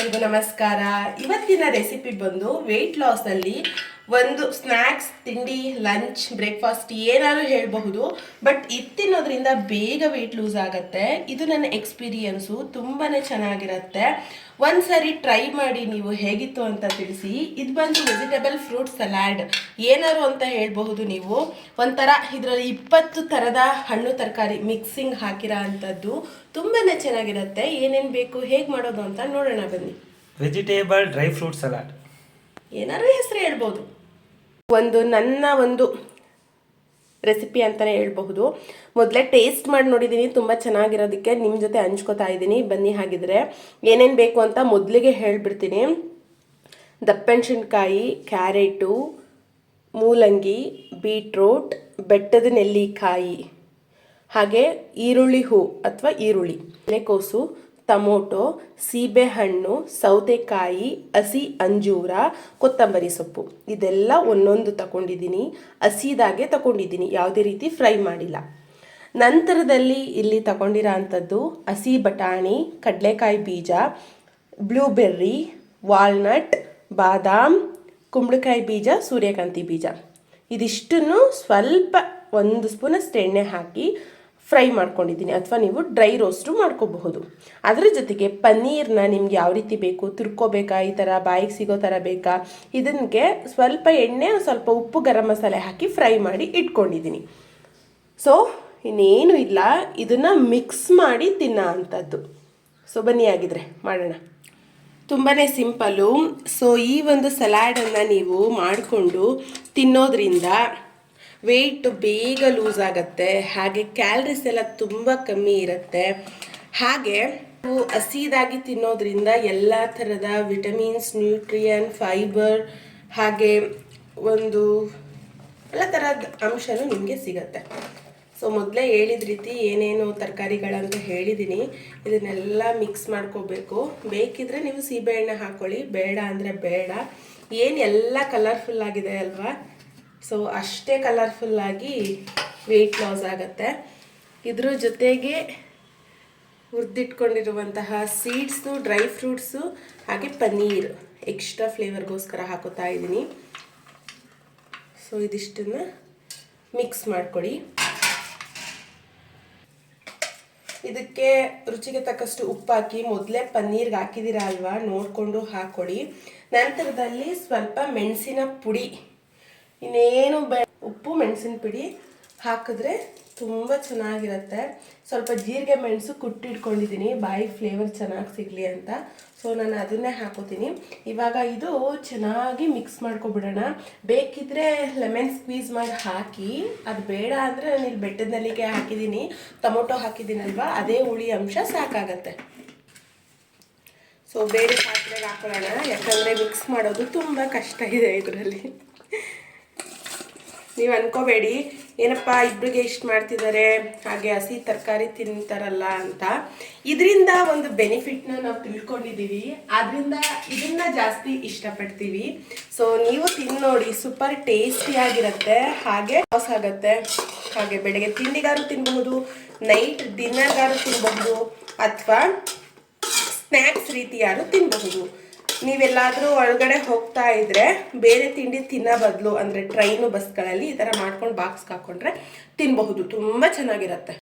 ಎಲ್ಲರಿಗೂ ನಮಸ್ಕಾರ. ಇವತ್ತಿನ ರೆಸಿಪಿ ಬಂದು ವೆಯ್ಟ್ ಲಾಸ್ ಅಲ್ಲಿ ಒಂದು ಸ್ನ್ಯಾಕ್ಸ್ ತಿಂಡಿ ಲಂಚ್ ಬ್ರೇಕ್ಫಾಸ್ಟ್ ಏನಾದ್ರು ಹೇಳಬಹುದು. ಬಟ್ ಇದು ತಿನ್ನೋದ್ರಿಂದ ಬೇಗ ವೆಯ್ಟ್ ಲೂಸ್ ಆಗುತ್ತೆ. ಇದು ನನ್ನ ಎಕ್ಸ್ಪೀರಿಯನ್ಸು ತುಂಬಾನೇ ಚೆನ್ನಾಗಿರುತ್ತೆ. ಒಂದ್ಸರಿ ಟ್ರೈ ಮಾಡಿ ನೀವು ಹೇಗಿತ್ತು ಅಂತ ತಿಳಿಸಿ. ಇದು ಬಂದು ವೆಜಿಟೇಬಲ್ ಫ್ರೂಟ್ ಸಲಾಡ್ ಏನಾರು ಅಂತ ಹೇಳಬಹುದು ನೀವು. ಒಂಥರ ಇದರಲ್ಲಿ ಇಪ್ಪತ್ತು ಥರದ ಹಣ್ಣು ತರಕಾರಿ ಮಿಕ್ಸಿಂಗ್ ಹಾಕಿರೋ ಅಂಥದ್ದು ತುಂಬಾ ಚೆನ್ನಾಗಿರುತ್ತೆ. ಏನೇನು ಬೇಕು ಹೇಗೆ ಮಾಡೋದು ಅಂತ ನೋಡೋಣ ಬನ್ನಿ. ವೆಜಿಟೇಬಲ್ ಡ್ರೈ ಫ್ರೂಟ್ ಸಲಾಡ್ ಏನಾರು ಹೆಸರು ಹೇಳ್ಬೋದು ಒಂದು ನನ್ನ ಒಂದು ರೆಸಿಪಿ ಅಂತಲೇ ಹೇಳ್ಬಹುದು. ಮೊದಲೇ ಟೇಸ್ಟ್ ಮಾಡಿ ನೋಡಿದ್ದೀನಿ ತುಂಬ ಚೆನ್ನಾಗಿರೋದಕ್ಕೆ ನಿಮ್ಮ ಜೊತೆ ಹಂಚ್ಕೋತಾ ಇದ್ದೀನಿ ಬನ್ನಿ ಹಾಗಿದ್ರೆ. ಏನೇನು ಬೇಕು ಅಂತ ಮೊದಲಿಗೆ ಹೇಳಿಬಿಡ್ತೀನಿ. ದಪ್ಪೆಣಸಿನ್ಕಾಯಿ ಕ್ಯಾರೆಟು, ಮೂಲಂಗಿ, ಬೀಟ್ರೂಟ್, ಬೆಟ್ಟದ ನೆಲ್ಲಿಕಾಯಿ. ಹಾಗೆ ಈರುಳ್ಳಿ ಹೂ ಅಥವಾ ಈರುಳ್ಳಿ ಎಲೆಕೋಸು ಟೊಮೊಟೊ, ಸೀಬೆಹಣ್ಣು, ಸೌತೆಕಾಯಿ, ಹಸಿ ಅಂಜೂರ, ಕೊತ್ತಂಬರಿ ಸೊಪ್ಪು. ಇದೆಲ್ಲ ಒಂದೊಂದು ತಗೊಂಡಿದ್ದೀನಿ. ಹಸಿದಾಗೆ ತಗೊಂಡಿದ್ದೀನಿ. ಯಾವುದೇ ರೀತಿ ಫ್ರೈ ಮಾಡಿಲ್ಲ. ನಂತರದಲ್ಲಿ ಇಲ್ಲಿ ತಗೊಂಡಿರೋ ಅಂಥದ್ದು ಹಸಿ ಬಟಾಣಿ, ಕಡಲೆಕಾಯಿ ಬೀಜ, ಬ್ಲೂಬೆರ್ರಿ, ವಾಲ್ನಟ್, ಬಾದಾಮ್, ಕುಂಬಳಕಾಯಿ ಬೀಜ, ಸೂರ್ಯಕಾಂತಿ ಬೀಜ. ಇದಿಷ್ಟನ್ನು ಸ್ವಲ್ಪ ಒಂದು ಸ್ಪೂನಷ್ಟು ಎಣ್ಣೆ ಹಾಕಿ ಫ್ರೈ ಮಾಡ್ಕೊಂಡಿದ್ದೀನಿ ಅಥವಾ ನೀವು ಡ್ರೈ ರೋಸ್ಟು ಮಾಡ್ಕೋಬಹುದು. ಅದರ ಜೊತೆಗೆ ಪನ್ನೀರ್ನ ನಿಮ್ಗೆ ಯಾವ ರೀತಿ ಬೇಕು ತುರ್ಕೋಬೇಕಾ ಈ ಥರ ಬಾಯಿಗೆ ಸಿಗೋ ಥರ ಬೇಕಾ, ಇದನ್ಗೆ ಸ್ವಲ್ಪ ಎಣ್ಣೆ, ಸ್ವಲ್ಪ ಉಪ್ಪು ಗರಂ ಮಸಾಲೆ ಹಾಕಿ ಫ್ರೈ ಮಾಡಿ ಇಟ್ಕೊಂಡಿದ್ದೀನಿ. ಸೊ, ಇನ್ನೇನು ಇಲ್ಲ, ಇದನ್ನು ಮಿಕ್ಸ್ ಮಾಡಿ ತಿನ್ನೋ ಅಂಥದ್ದು. ಸೊ, ಬನ್ನಿ ಆಗಿದ್ರೆ ಮಾಡೋಣ. ತುಂಬಾ ಸಿಂಪಲ್ಲು ಸೊ, ಈ ಒಂದು ಸಲಾಡನ್ನು ನೀವು ಮಾಡಿಕೊಂಡು ತಿನ್ನೋದ್ರಿಂದ ವೆಯ್ಟ್ ಬೇಗ ಲೂಸ್ ಆಗುತ್ತೆ. ಹಾಗೆ ಕ್ಯಾಲ್ರೀಸ್ ಎಲ್ಲ ತುಂಬ ಕಮ್ಮಿ ಇರುತ್ತೆ. ಹಾಗೆ ನಾವು ಹಸಿದಾಗಿ ತಿನ್ನೋದ್ರಿಂದ ಎಲ್ಲ ಥರದ ವಿಟಮಿನ್ಸ್ ನ್ಯೂಟ್ರಿಯನ್ ಫೈಬರ್ ಹಾಗೆ ಒಂದು ಎಲ್ಲ ಥರದ ಅಂಶನೂ ನಿಮಗೆ ಸಿಗುತ್ತೆ. ಸೊ ಮೊದಲೇ ಹೇಳಿದ ರೀತಿ ಏನೇನು ತರಕಾರಿಗಳಂತ ಹೇಳಿದ್ದೀನಿ ಇದನ್ನೆಲ್ಲ ಮಿಕ್ಸ್ ಮಾಡ್ಕೋಬೇಕು. ಬೇಕಿದ್ರೆ ನೀವು ಸೀಬೆಎಣ್ಣೆ ಹಾಕ್ಕೊಳ್ಳಿ ಬೇಡ ಅಂದರೆ ಬೇಡ. ಏನು ಎಲ್ಲ ಕಲರ್ಫುಲ್ ಆಗಿದೆ ಅಲ್ವಾ? ಸೊ ಅಷ್ಟೇ ಕಲರ್ಫುಲ್ಲಾಗಿ ವೆಯ್ಟ್ ಲಾಸ್ ಆಗುತ್ತೆ. ಇದ್ರ ಜೊತೆಗೆ ಹುರಿದಿಟ್ಕೊಂಡಿರುವಂತಹ ಸೀಡ್ಸು ಡ್ರೈ ಫ್ರೂಟ್ಸು ಹಾಗೆ ಪನ್ನೀರ್ ಎಕ್ಸ್ಟ್ರಾ ಫ್ಲೇವರ್ಗೋಸ್ಕರ ಹಾಕೋತಾ ಇದ್ದೀನಿ. ಸೊ ಇದಿಷ್ಟನ್ನು ಮಿಕ್ಸ್ ಮಾಡಿಕೊಡಿ. ಇದಕ್ಕೆ ರುಚಿಗೆ ತಕ್ಕಷ್ಟು ಉಪ್ಪು ಹಾಕಿ ಮೊದಲೇ ಪನ್ನೀರ್ಗೆ ಹಾಕಿದ್ದೀರಾ ಅಲ್ವಾ ನೋಡಿಕೊಂಡು ಹಾಕ್ಕೊಳ್ಳಿ ನಂತರದಲ್ಲಿ ಸ್ವಲ್ಪ ಮೆಣಸಿನ ಪುಡಿ. ಇನ್ನೇನು ಬೆ, ಉಪ್ಪು ಮೆಣಸಿನ ಪುಡಿ ಹಾಕಿದ್ರೆ ತುಂಬ ಚೆನ್ನಾಗಿರುತ್ತೆ. ಸ್ವಲ್ಪ ಜೀರಿಗೆ ಮೆಣಸು ಕುಟ್ಟಿಟ್ಕೊಂಡಿದ್ದೀನಿ ಬಾಯಿ ಫ್ಲೇವರ್ ಚೆನ್ನಾಗಿ ಸಿಗಲಿ ಅಂತ. ಸೊ ನಾನು ಅದನ್ನೇ ಹಾಕೋತೀನಿ. ಇವಾಗ ಇದು ಚೆನ್ನಾಗಿ ಮಿಕ್ಸ್ ಮಾಡ್ಕೊಬಿಡೋಣ. ಬೇಕಿದ್ರೆ ಲೆಮನ್ ಸ್ಕ್ವೀಸ್ ಮಾಡಿ ಹಾಕಿ, ಅದು ಬೇಡ ಅಂದರೆ ನಾನು ಇಲ್ಲಿ ಬೆಟ್ಟದ ನಲ್ಲಿಗೆ ಹಾಕಿದ್ದೀನಿ ಟೊಮೊಟೊ ಹಾಕಿದ್ದೀನಲ್ವಾ ಅದೇ ಹುಳಿ ಅಂಶ ಸಾಕಾಗತ್ತೆ. ಸೊ ಬೇರೆ ಪಾತ್ರೆಗೆ ಹಾಕೊಳ್ಳೋಣ. ಯಾಕಂದರೆ ಮಿಕ್ಸ್ ಮಾಡೋದು ತುಂಬ ಕಷ್ಟ ಇದೆ ಇದರಲ್ಲಿ. ನೀವು ಅನ್ಕೋಬೇಡಿ. ಏನಪ್ಪ ಇಬ್ಬರಿಗೆ ಇಷ್ಟು ಮಾಡ್ತಿದ್ದಾರೆ ಹಾಗೆ ಹಸಿ ತರಕಾರಿ ತಿಂತಾರಲ್ಲ ಅಂತ. ಇದರಿಂದ ಒಂದು ಬೆನಿಫಿಟ್ನ ನಾವು ತಿಳ್ಕೊಂಡಿದ್ದೀವಿ ಆದ್ರಿಂದ ಇದನ್ನ ಜಾಸ್ತಿ ಇಷ್ಟಪಡ್ತೀವಿ. ಸೊ ನೀವು ತಿಂದು ನೋಡಿ ಸೂಪರ್ ಟೇಸ್ಟಿಯಾಗಿರುತ್ತೆ ಹಾಗೆ ಲಾಸ್ ಆಗುತ್ತೆ. ಹಾಗೆ ಬೆಳಗ್ಗೆ ತಿಂಡಿಗಾರು ತಿನ್ಬಹುದು ನೈಟ್ ಡಿನ್ನರ್ಗಾರು ತಿನ್ಬಹುದು, ಅಥವಾ ಸ್ನ್ಯಾಕ್ಸ್ ರೀತಿಯಾರು ತಿನ್ನಬಹುದು ನೀವೆಲ್ಲಾದರೂ ಒಳಗಡೆ ಹೋಗ್ತಾ ಇದ್ರೆ ಬೇರೆ ತಿಂಡಿ ತಿನ್ನೋ ಬದಲು ಅಂದರೆ ಟ್ರೈನು ಬಸ್ಗಳಲ್ಲಿ ಈ ಥರ ಮಾಡ್ಕೊಂಡು ಬಾಕ್ಸ್ಗೆ ಹಾಕ್ಕೊಂಡ್ರೆ ತಿನ್ನಬಹುದು ತುಂಬ ಚೆನ್ನಾಗಿರುತ್ತೆ.